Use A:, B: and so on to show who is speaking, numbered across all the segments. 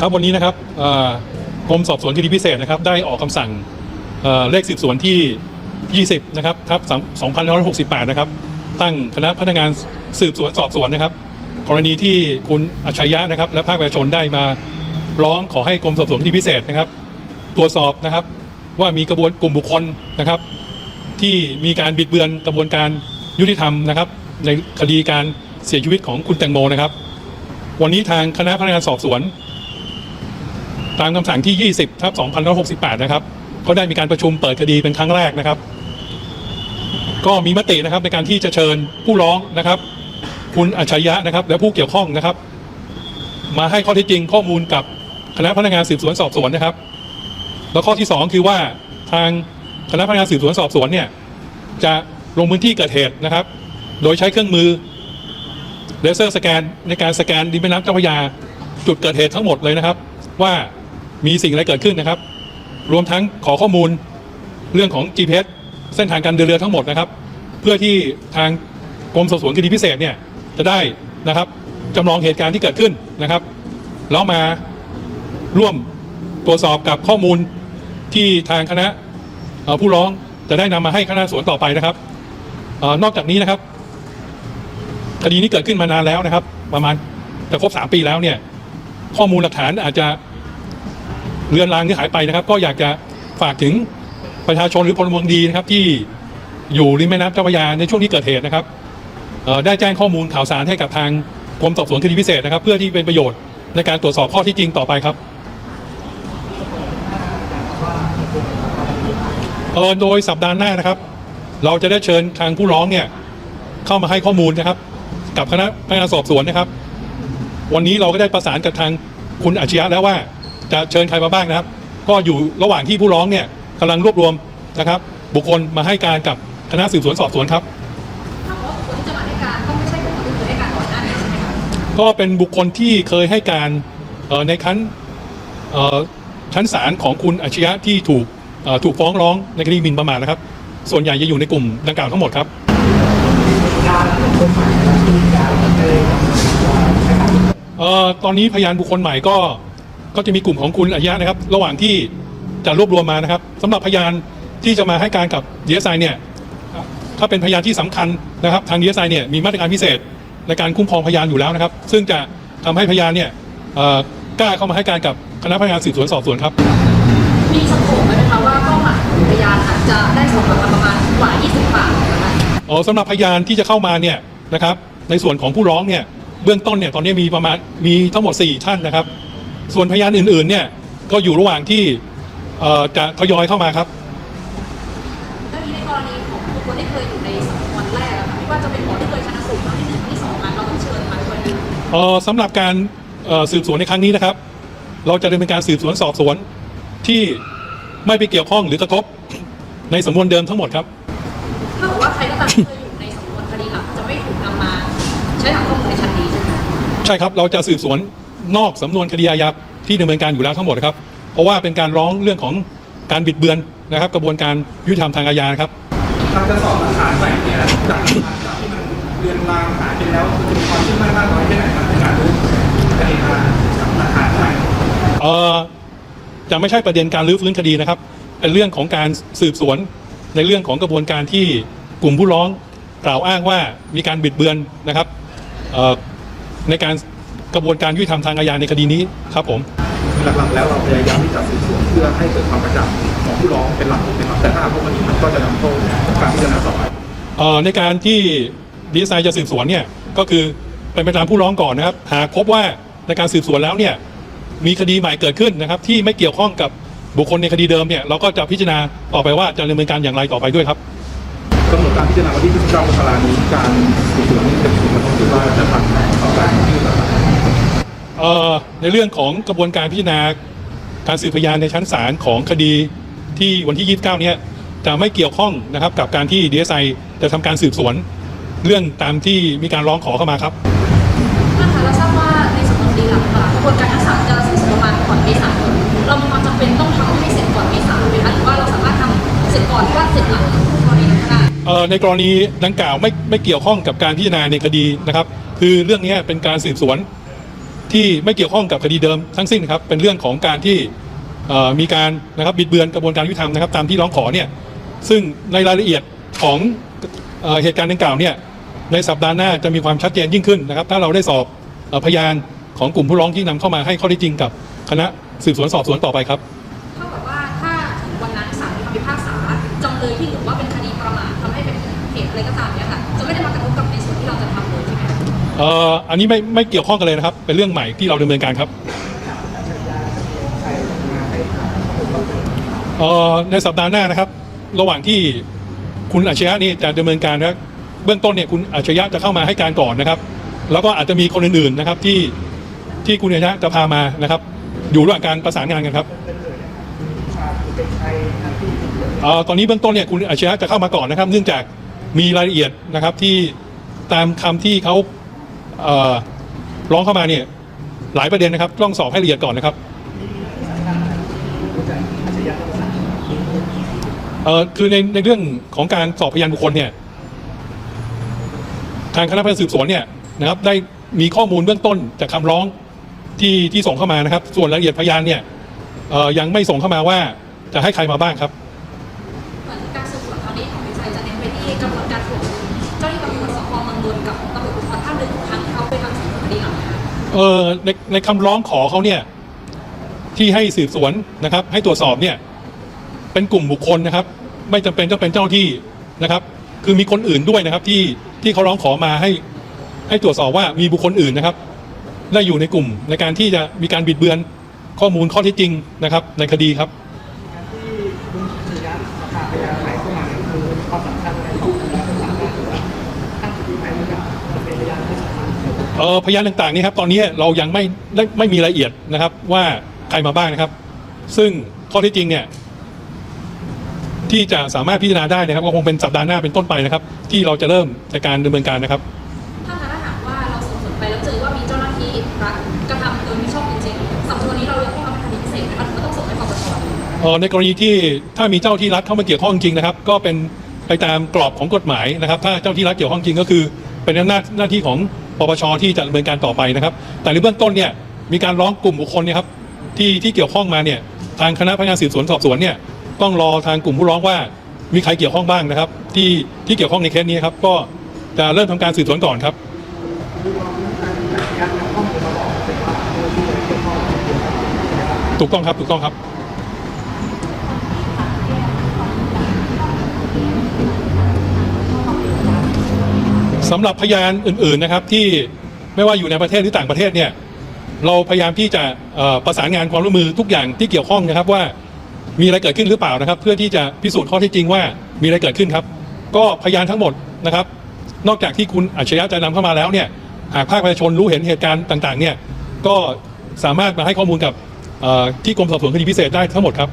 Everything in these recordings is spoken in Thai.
A: ครับวันนี้นะครับกรมสอบสวนคดีพิเศษนะครับ ได้ออกคำสั่งเอ่อเลขสืบสวนที่ 20 นะครับทับ2568 นะครับ ตั้งคณะพนักงานสืบสวนสอบสวนนะครับ กรณีที่คุณอัจฉริยะนะครับ และภาคประชาชนได้มาร้องขอให้กรมสอบสวนคดีพิเศษนะครับ ตรวจสอบนะครับว่ามีกระบวนกลุ่มบุคคลนะครับ ที่มีการบิดเบือนกระบวนการยุติธรรมนะครับ ในคดีการเสียชีวิตของคุณแตงโมนะครับ วันนี้ทางคณะพนักงานสอบสวน ตามคำสั่งที่ 20ทับ2568 นะครับ ก็ได้มีการประชุมเปิดคดีเป็นครั้งแรกนะครับ ก็มีมตินะครับในการที่จะเชิญผู้ร้องนะครับ คุณอัจฉริยะนะครับ และผู้เกี่ยวข้องนะครับ มาให้ข้อเท็จจริงข้อมูลกับคณะพนักงานสืบสวนสอบสวนนะครับ แล้วข้อที่ 2 คือว่าทางคณะพนักงานสืบสวนสอบสวนเนี่ยจะลงพื้นที่เกิดเหตุนะครับ โดยใช้เครื่องมือเลเซอร์สแกนในการสแกนดินแม่น้ำเจ้าพระยาจุดเกิดเหตุทั้งหมดเลยนะครับ ว่า มีสิ่งอะไรเกิดขึ้นนะครับ รวมทั้งขอข้อมูลเรื่องของ GPS เส้นทางการเดินเรือทั้งหมดนะครับ เพื่อที่ทางกรมสอบสวนคดีพิเศษเนี่ยจะได้นะครับจำลองเหตุการณ์ที่เกิดขึ้นนะครับแล้วมาร่วมตรวจสอบกับข้อมูลที่ทางคณะผู้ร้องจะได้นำมาให้คณะสวนต่อไปนะครับอนอกจากนี้นะครับคดีนี้เกิดขึ้นมานานแล้วนะครับ ประมาณจะครบสามปีแล้วเนี่ย ข้อมูลหลักฐานอาจจะ เลือนลางหรือหายไปนะครับ ก็อยากจะฝากถึงประชาชนหรือพลเมืองดีนะครับที่อยู่ริมแม่น้ำเจ้าพระยาในช่วงที่เกิดเหตุนะครับได้แจ้งข้อมูลข่าวสารให้กับทางกรมสอบสวนคดีพิเศษนะครับ เพื่อที่เป็นประโยชน์ในการตรวจสอบข้อที่จริงต่อไปครับเออโดยสัปดาห์หน้านะครับ เราจะได้เชิญทางผู้ร้องเนี่ยเข้ามาให้ข้อมูลนะครับ กับคณะพนักงานสอบสวนนะครับ วันนี้เราก็ได้ประสานกับทางคุณอาชญะแล้วว่า จะเชิญใครมาบ้างนะครับ ก็อยู่ระหว่างที่ผู้ร้องเนี่ยกำลังรวบรวมนะครับ บุคคลมาให้การกับคณะสืบสวนสอบสวนครับ
B: ถ้าบอกว่าคนที่จะมาให้การต้องไม่ใช่บุคคลที่เคยให้การก่อนหน้านี้ใช่ไหมคะ
A: ก็เป็นบุคคลที่เคยให้การเอ่อในขั้นเอ่อชั้นศาลของคุณอาชญะที่ถูกเอ่อถูกฟ้องร้องในคดีหมิ่นประมาทนะครับ ส่วนใหญ่จะอยู่ในกลุ่มดังกล่าวทั้งหมดครับ เอ่อตอนนี้พยานบุคคลใหม่ก็ ก็จะมีกลุ่มของคุณอาญะนะครับ ระหว่างที่จะรวบรวมมานะครับสำหรับพยานที่จะมาให้การกับดีเอสไอเนี่ยถ้าเป็นพยานที่สำคัญนะครับ ทางดีเอสไอเนี่ยมีมาตรการพิเศษในการคุ้มครองพยานอยู่แล้วนะครับ ซึ่งจะทำให้พยานเนี่ยเอ่อกล้าเข้ามาให้การกับคณะพนักงานสืบสวนสอบสวนครับ
B: มีสโคปไหมคะว่าเป้าหมายของพยานอาจจะได้สอบปากคำประมาณกว่า 20 ปากนะคะ
A: อ๋อสำหรับพยานที่จะเข้ามาเนี่ยนะครับ ในส่วนของผู้ร้องเนี่ยเบื้องต้นเนี่ยตอนนี้มีประมาณมีทั้งหมด 4 ท่านนะครับ ส่วนพยานอื่นๆ เนี่ยก็อยู่ระหว่างที่เอ่อจะทยอยเข้ามาครับ
B: แล้วในกรณีของบุคคลที่เคยอยู่ในสำนวนแรกอะค่ะไม่ว่าจะเป็นหมอที่เคยชันสูตรครั้งที่หนึ่งที่สองอะเราต้องเชิญมาด้วยไหม
A: เอ่อสำหรับการเอ่อสืบสวนในครั้งนี้นะครับ เราจะดำเนินการสืบสวนสอบสวนที่ไม่ไปเกี่ยวข้องหรือกระทบในสำนวนเดิมทั้งหมดครับ
B: ถ้าบอกว่าใครก็ตามที่เคยอยู่ในสำนวนคดีหลักจะไม่ถูกนำมา ใช้หลักข้อมูลในชั้นนี้ใช่ไหมคะ
A: ใช่ครับเราจะสืบสวน นอกสำนวนคดีอาญาที่ดำเนินการอยู่แล้วทั้งหมดนะครับ เพราะว่าเป็นการร้องเรื่องของการบิดเบือนนะครับ กระบวนการยุติธรรมทางอาญานะครับ
C: ถ้าจะสอบหลักฐานใหม่เนี่ยจากที่มันจากที่มันเรียนรางหายไปแล้วจะมีความเชื่อมั่นมากน้อยแค่ไหนครับในการรู้คดีมาจากหลักฐานใหม่
A: เอ่อจะไม่ใช่ประเด็นการรื้อฟื้นคดีนะครับเป็นเรื่องของการสืบสวนในเรื่องของกระบวนการที่กลุ่มผู้ร้องกล่าวอ้างว่ามีการบิดเบือนนะครับเอ่อในการ กระบวนการยุติธรรมทางอาญาในคดีนี้ครับผม
C: หลักๆแล้วเราพยายามที่จะสืบสวนเพื่อให้เกิดความกระจ่างของผู้ร้องเป็นหลักนะครับแต่ถ้าพบว่านี้มันก็จะนำเข้าการพิจารณาต่อไป
A: เอ่อในการที่ดีไซน์จะสืบสวนเนี่ยก็คือเป็นไปตามผู้ร้องก่อนนะครับ หากพบว่าในการสืบสวนแล้วเนี่ยมีคดีใหม่เกิดขึ้นนะครับ ที่ไม่เกี่ยวข้องกับบุคคลในคดีเดิมเนี่ยเราก็จะพิจารณาต่อไปว่าจะดำเนินการอย่างไรต่อไปด้วยครับ
C: กำหนดการพิจารณาวันที่29มกราคมนี้การสืบสวนนี้จะถึงวันที่ว่าจะทำต่อการยื่น
A: ในเรื่องของกระบวนการพิจารณาการสืบพยานในชั้นศาลของคดีที่วันที่ 29 เนี้ยจะไม่เกี่ยวข้องนะครับกับการที่ดีเอสไอจะทำการสืบสวนเรื่องตามที่มีการร้องขอเข้ามาครับ
B: ท่านคะเราทราบว่าในสำนวนคดีหลักอะกระบวนการทั้งสามจะสิ้นสุดประมาณก่อนเมษายนเรามีความจำเป็นต้องทำให้เสร็จก่อนเมษายนไหมคะหรือว่าเราสามารถทำเสร็จก่อนหรือว่าเสร็จหลังกรณีนั้นก็ได้
A: เอ่อในกรณีดังกล่าวไม่ไม่เกี่ยวข้องกับการพิจารณาในคดีนะครับ คือเรื่องนี้เป็นการสืบสวน ที่ไม่เกี่ยวข้องกับคดีเดิมทั้งสิ้นครับเป็นเรื่องของการที่มีการนะครับบิดเบือนกระบวนการยุติธรรมนะครับตามที่ร้องขอเนี่ยซึ่งในรายละเอียดของเออเหตุการณ์ดังกล่าวเนี่ยในสัปดาห์หน้าจะมีความชัดเจนยิ่งขึ้นนะครับถ้าเราได้สอบออพยานของกลุ่มผู้ร้องที่นำเข้ามาให้ข้อเท็จจริงกับคณะสืบสวนสอบสวนต่อไปครับ
B: เอ่อ
A: อันนี้ไม่ไม่เกี่ยวข้องกันเลยนะครับ เป็นเรื่องใหม่ที่เราดำเนินการครับเอ่อในสัปดาห์หน้านะครับ ระหว่างที่คุณอัจฉริยะนี่จะดำเนินการนะครับเบื้องต้นเนี่ยคุณอัจฉริยะจะเข้ามาให้การก่อนนะครับ แล้วก็อาจจะมีคนอื่นๆนะครับที่ที่คุณอัจฉริยะจะพามานะครับ อยู่ระหว่างการประสานงานกันครับเอ่อตอนนี้เบื้องต้นเนี่ยคุณอัจฉริยะจะเข้ามาก่อนนะครับ เนื่องจากมีรายละเอียดนะครับที่ตามคำที่เขา ร้องเข้ามาเนี่ยหลายประเด็นนะครับ ต้องสอบให้ละเอียดก่อนนะครับเอ่อคือในในเรื่องของการสอบพยานบุคคลเนี่ยทางคณะพนักงานสืบสวนเนี่ยนะครับ ได้มีข้อมูลเบื้องต้นจากคำร้องที่ที่ส่งเข้ามานะครับ ส่วนรายละเอียดพยานเนี่ยเอ่อยังไม่ส่งเข้ามาว่าจะให้ใครมาบ้างครับ
B: เหมือนการสืบสวนตอนนี้ของวิจัยจะเน้นไปที่กระบวนการตรวจเจ้าหน้าที่ตำรวจสพเมืองนนท์กับตำ
A: เออในในคำร้องขอเขาเนี่ย ที่ให้สืบสวนนะครับ ให้ตรวจสอบเนี่ย เป็นกลุ่มบุคคลนะครับ ไม่จำเป็นต้องเป็นเจ้าหน้าที่นะครับ คือมีคนอื่นด้วยนะครับ ที่ที่เขาร้องขอมาให้ ให้ตรวจสอบว่ามีบุคคลอื่นนะครับได้อยู่ในกลุ่มในการที่จะมีการบิดเบือนข้อมูลข้อเท็จจริงนะครับ ในคดีครับ
C: เออพยานต่า
A: งๆนี่ครับตอนนี้เรายังไม่ได้ไม่มีรายละเอียดนะครับ ว่าใครมาบ้างนะครับ ซึ่งข้อเที่จริงเนี่ย ที่จะสามารถพิจารณาได้นะครับก็คงเป็นสัปดาห์หน้าเป็นต้นไปนะครับ ที่เราจะเริ่มในการดำเนินการนะครับ
B: ถ้าถ้าหากว่าเราสืบสวนไปแล้วเจอว่ามีเจ้าหน้าที่รัฐกระทำโดยไม่ชอบจริงๆสำนวนนี้เรายังต้องทำเป็นคดีพิเศษนะคะหรือว่าต้องส่งให้ปปช
A: เอ่อในกรณีที่ถ้ามีเจ้าที่รัฐเข้ามาเกี่ยวข้องจริงนะครับ ก็เป็นไปตามกรอบของกฎหมายนะครับ ถ้าเจ้าที่รัฐเกี่ยวข้องจริงก็คือ เป็นหน้าหน้าที่ของ ปปชที่จะดำเนินการต่อไปนะครับ แต่ในเบื้องต้นเนี่ยมีการร้องกลุ่มบุคคลเนี่ยครับที่ที่เกี่ยวข้องมาเนี่ยทางคณะพนักงานสืบสวนสอบสวนเนี่ยต้องรอทางกลุ่มผู้ร้องว่ามีใครเกี่ยวข้องบ้างนะครับ ที่ที่เกี่ยวข้องในเคสนี้ครับก็จะเริ่มทำการสืบสวนก่อนครับถูกต้องครับถูกต้องครับ สำหรับพยานอื่นๆนะครับที่ไม่ว่าอยู่ในประเทศหรือต่างประเทศเนี่ยเราพยายามที่จะประสานงานความร่วมมือทุกอย่างที่เกี่ยวข้องนะครับว่ามีอะไรเกิดขึ้นหรือเปล่านะครับ เพื่อที่จะพิสูจน์ข้อเท็จจริงว่ามีอะไรเกิดขึ้นครับ ก็พยานทั้งหมดนะครับ นอกจากที่คุณอัจฉริยะจะนำเข้ามาแล้วเนี่ยหากภาคประชาชนรู้เห็นเหตุการณ์ต่างๆเนี่ยก็สามารถมาให้ข้อมูลกับที่กรมสอบสวนคดีพิเศษได้ทั้งหมดครับ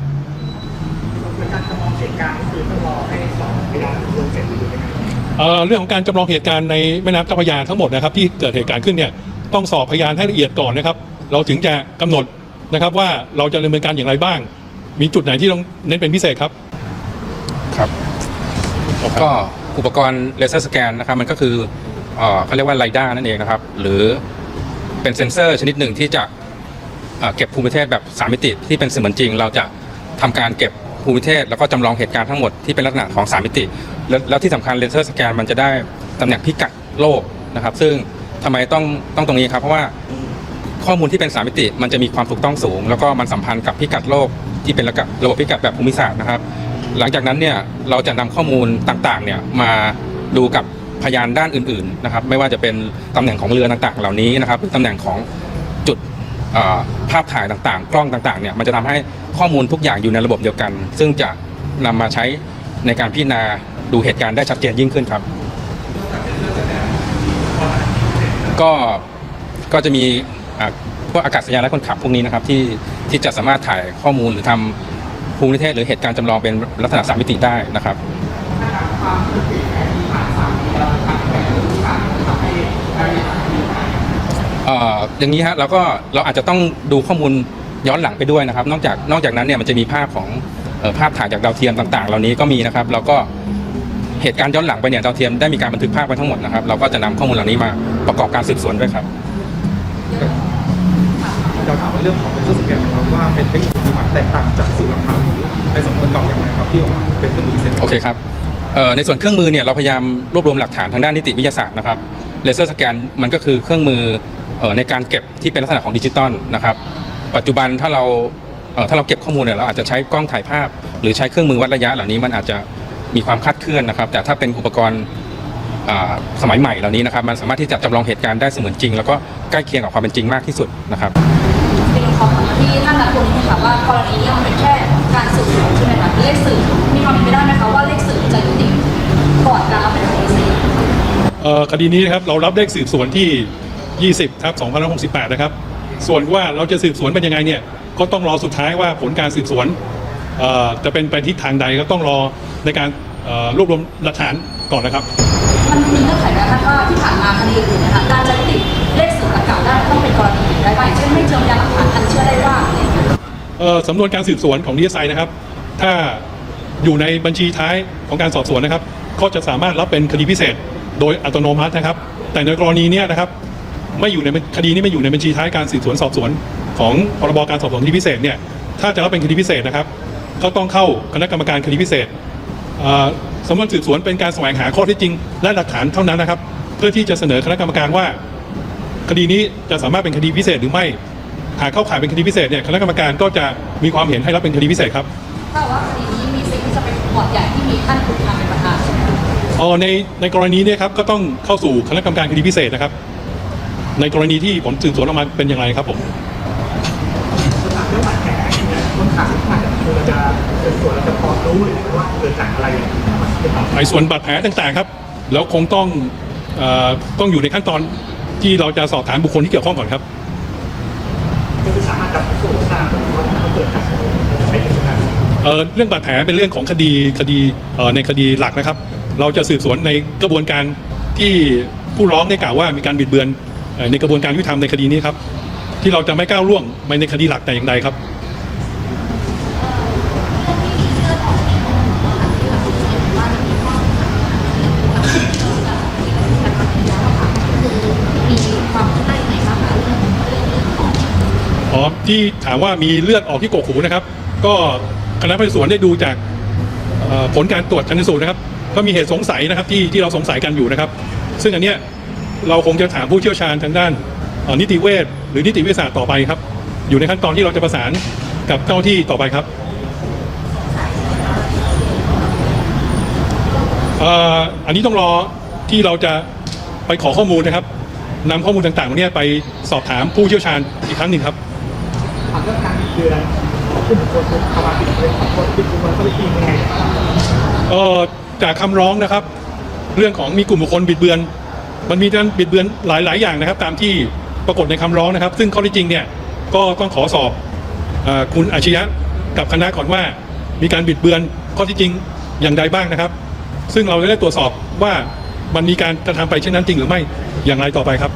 C: เอ่อเรื่อง
A: ของการจำลองเหตุการณ์ในแม่น้ำเจ้าพระยาทั้งหมดนะครับที่เกิดเหตุการณ์ขึ้นเนี่ยต้องสอบพยานให้ละเอียดก่อนนะครับ เราถึงจะกำหนดนะครับว่าเราจะดำเนินการอย่างไรบ้าง มีจุดไหนที่ต้องเน้นเป็นพิเศษครับ
D: ครับ ก็อุปกรณ์เลเซอร์สแกนนะครับมันก็คือเอ่อเขาเรียกว่าไรด้านั่นเองนะครับ หรือเป็นเซ็นเซอร์ชนิดหนึ่งที่จะเอ่อเก็บภูมิประเทศแบบสามมิติที่เป็นเสมือนจริง เราจะทำการเก็บ ภูมิประเทศแล้วก็จำลองเหตุการณ์ทั้งหมดที่เป็นลักษณะของสามมิติ แล้วที่สำคัญเลเซอร์สแกนมันจะได้ตำแหน่งพิกัดโลกนะครับ ซึ่งทำไมต้องต้องตรงนี้ครับ เพราะว่าข้อมูลที่เป็นสามมิติ มันจะมีความถูกต้องสูง แล้วก็มันสัมพันธ์กับพิกัดโลกที่เป็นระดับระบบพิกัดแบบภูมิศาสตร์นะครับ หลังจากนั้นเนี่ยเราจะนำข้อมูลต่างๆเนี่ยมาดูกับพยานด้านอื่นๆนะครับไม่ว่าจะเป็นตำแหน่งของเรือต่างๆ เหล่านี้นะครับหรือตำแหน่งของ เอ่อภาพถ่ายต่างๆ กล้องต่างๆเนี่ยมันจะทำให้ข้อมูลทุกอย่างอยู่ในระบบเดียวกัน ซึ่งจะนำมาใช้ในการพิจารณาดูเหตุการณ์ได้ชัดเจนยิ่งขึ้นครับ ก็ก็จะมีอ่าพวกอากาศยานและคนขับพวกนี้นะครับที่ที่จะสามารถถ่ายข้อมูลหรือทำภูมิประเทศหรือเหตุการณ์จำลองเป็นลักษณะสามมิติได้นะครับเอ่ออย่างนี้ฮะเราก็เราอาจจะต้องดูข้อมูลย้อนหลังไปด้วยนะครับ นอกจากนอกจากนั้นเนี่ยมันจะมีภาพของเอ่อภาพถ่ายจากดาวเทียมต่าง ๆ เหล่านี้ก็มีนะครับเราก็เหตุการณ์ย้อนหลังไปเนี่ยดาวเทียมได้มีการบันทึกภาพไว้ทั้งหมดนะครับ เราก็จะนำข้อมูลเหล่านี้มาประกอบการสืบสวนด้วยครับ
B: ท
C: เราถามว่าเรื่องของเป็นเครื่องสแกนนะครับว่าเป็นเทคนิคปฏิบัติแตกต่างจากสูตรหลักฐานในสำนวนเก่าอย่างไรครับที่ออกมาเป็นเครื่องมือเซ็น
D: โอเคครับเอ่อในส่วนเครื่องมือเนี่ยเราพยายามรวบรวมหลักฐานทางด้านนิติวิทยาศาสตร์นะครับเลเซอร์สแกนมันก็คือเครื่องมือเอ่อ ในการเก็บที่เป็นลักษณะของดิจิตอลนะครับปัจจุบันถ้าเราเออถ้าเราเก็บข้อมูลเนี่ยเราอาจจะใช้กล้องถ่ายภาพ หรือใช้เครื่องมือวัดระยะเหล่านี้มันอาจจะมีความคลาดเคลื่อนนะครับ แต่ถ้าเป็นอุปกรณ์สมัยใหม่เหล่านี้นะครับ มันสามารถที่จะจำลองเหตุการณ์ได้เสมือนจริง แล้วก็ใกล้เคียงกับความเป็นจริงมากที่สุดนะครับ
B: เป็นคำถามที่ท่านนักลงทุนค่ะว่ากรณีนี้มันเป็นแค่การสืบใช่ไหมคะเลขสืบมีความเป็นไปได้ไหมคะว่าเลขสืบจะยุติก่อนการรับเป็นคดีเสร็จ
A: เอ่อคดีนี้นะครับเรารับเลขสืบสวนที่ 20ทับ2568 นะครับ ส่วนว่าเราจะสืบสวนเป็นยังไงเนี่ย ก็ต้องรอสุดท้ายว่าผลการสืบสวนเอ่อจะเป็นไปทิศทางใดก็ต้องรอในการเอ่อรวบรวมหลักฐานก่อนนะครับ
B: มันมีเงื่อนไขไหมคะว่าที่ผ่านมาคดีอื่นนะคะการจะยุติเลขสืบดังกล่าวได้ต้องเป็นกรณีอื่นได้บ้างอย่างเช่นไม่เจอพยานหลักฐานอันเชื่อได้ว่าอะไรอย่างเงี้ย
A: เอ่อสำนวนการสืบสวนของดีเอสไนะครับ ถ้าอยู่ในบัญชีท้ายของการสอบสวนนะครับ ก็จะสามารถรับเป็นคดีพิเศษโดยอัตโนมัตินะครับ แต่ในกรณีเนี้ยนะครับ ไม่อยู่ในคดีนี้ไม่อยู่ในบัญชีท้ายการสืบสวนสอบสวน ของพรบการสอบสวนคดีพิเศษเนี่ยถ้าจะรับเป็นคดีพิเศษนะครับ ก็ต้องเข้าคณะกรรมการคดีพิเศษเอ่อสำนวนสืบสวนเป็นการแสวงหาข้อเท็จจริง และหลักฐานเท่านั้นนะครับ เพื่อที่จะเสนอคณะกรรมการว่า คดีนี้จะสามารถเป็นคดีพิเศษหรือไม่หากเข้าข่ายเป็นคดีพิเศษเนี่ยคณะกรรมการก็จะมีความเห็นให้รับเป็นคดีพิเศษครับ
B: ถ้าว่าคดีนี้มีสิ่งที่จะเป็นบอร์ดใหญ่ที่มีท่านคุณทำเป็นประธานใช่ไหมคะ
A: อ๋อในในกรณีเนี้ครับก็ต้องเข้าสู่คณะกรรมการคดีพิเศษนะครับ ในกรณีที่ผลสืบสวนออกมาเป็นอย่างไรครับผม
C: ถามเรื่องบาดแผลเนี่ยคนขาอาจจะคือเราจะเป็นส่วนเราจะพอรู้เลยนะว่าเกิดจากอะไรมันเป็นบาดแผล
A: ไอ้ส่วนบาดแผลต่างๆครับ แล้วคงต้องเอ่อต้องอยู่ในขั้นตอนที่เราจะสอบถามบุคคลที่เกี่ยวข้องก่อนครับ
C: คือสามารถจับผู้ทราบว่าเขาเกิดจากอะไรเป็นอย่างไร
A: เอ่อเรื่องบาดแผลเป็นเรื่องของคดีคดีเอ่อในคดีหลักนะครับ เราจะสืบสวนในกระบวนการที่ผู้ร้องได้กล่าวว่ามีการบิดเบือนเอ่อ ในกระบวนการยุติธรรมในคดีนี้ครับ ที่เราจะไม่ก้าวล่วงไปในคดีหลักแต่อย่างใดครับ
B: อ๋อ
A: ที่ถามว่ามีเลือดออกที่กกหูนะครับ ก็คณะพนักสวนได้ดูจากผลการตรวจชันสูตรนะครับ ก็มีเหตุสงสัยนะครับที่ที่เราสงสัยกันอยู่นะครับ ซึ่งอันเนี้ย เราคงจะถามผู้เชี่ยวชาญทางด้านเอ่อนิติเวชหรือนิติวิทยาศาสตร์ต่อไปครับ อยู่ในขั้นตอนที่เราจะประสานกับเจ้าหน้าที่ต่อไปครับเอ่ออันนี้ต้องรอที่เราจะไปขอข้อมูลนะครับนำข้อมูลต่างๆเหล่านี้ไปสอบถามผู้เชี่ยวชาญอีกครั้งหนึ่งครับ
C: ถามเรื่องการบิดเบือนขึ้นบุคคลภาวะบิดเบือนของคนบิดเบือนเขาไปทียังไง
A: เอ่อจากคำร้องนะครับ เรื่องของมีกลุ่มบุคคลบิดเบือน มันมีการบิดเบือนหลาย ๆ อย่างนะครับ ตามที่ปรากฏในคำร้องนะครับ ซึ่งข้อที่จริงเนี่ยก็ต้องขอสอบอคุณอาชยะกับคณะก่อนว่า มีการบิดเบือนข้อที่จริงอย่างใดบ้างนะครับ ซึ่งเราได้ตรวจสอบว่ามันมีการกระทำไปเช่นนั้นจริงหรือไม่อย่างไรต่อไปครับ